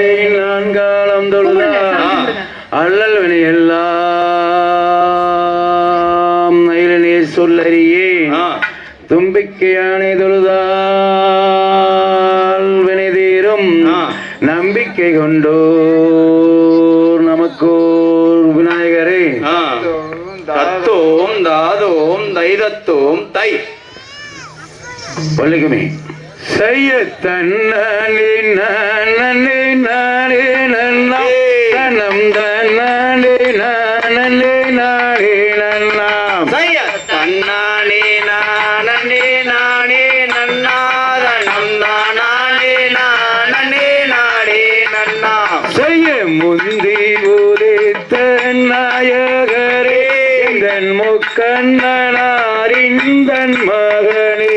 நான்காலம் தொழுதா? அல்லல் வினை எல்லாம் நயிலனே சொல்லறியே. தும்பிக்கையானே தொழுதால் வினை தீரும். நம்பிக்கை கொண்டோர் நமக்கோர் விநாயகரே. தத்தோம் தாதோம் தைதத்தோம் தை. வள்ளிக்குமி. செய்ய தன்னலி நானே நானே நன்னம் தன்னாலே நானே நானே நன்னாம் செய்ய தன்னாலே நானே நானே நன்னாத நந்தானே நானே நானே நன்னாம் செய்ய முந்தி உரைத்த நாயகரே எங்கள் முக்கண்ணனாரின் மகனே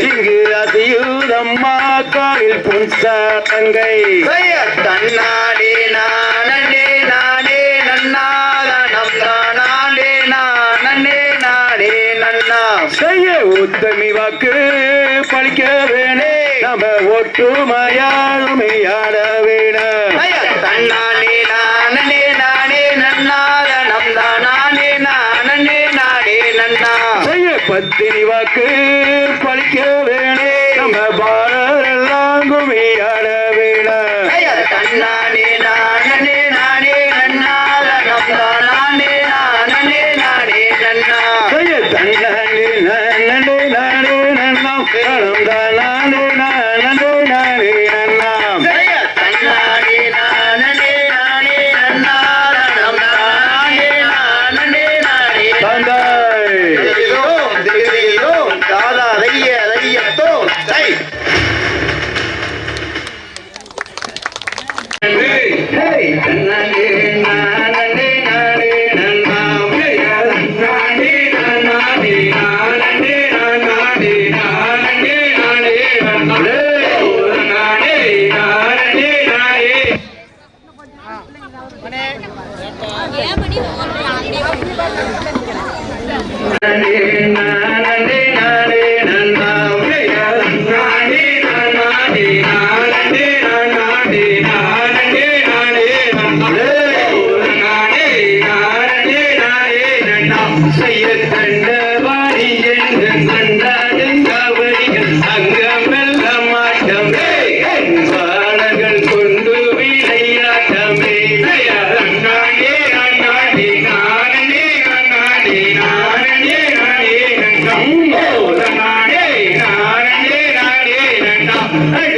இங்கு அதியூரம்மா கோயில் புன்சா தங்கை. தன்னாடே நானே நானே நன்னாதனம் தானாலே நானே நானே நன்னா. செய்ய உத்தமி வாக்கு பழிக்க வேணே நம்ம ஒட்டுமையாளுமையாட வேணும். தன்னானே நானே நானே நன்னாதனம் தானாலே நானே பத்தினி வாக்கு பழிக்க வேணே. நம்ம பாரரெல்லாம் குமியாட வேணும் ಕರಳೇನ Hey!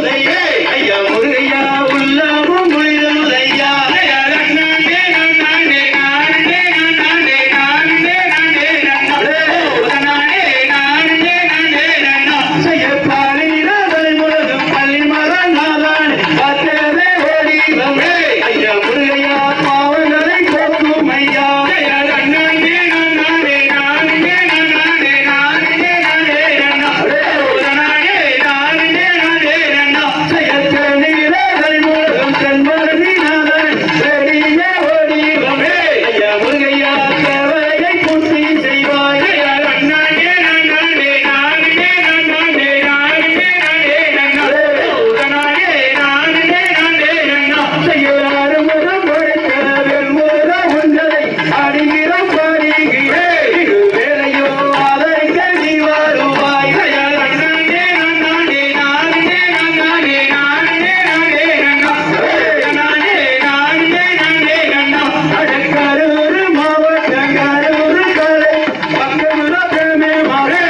உதய ঢাকেনে বারে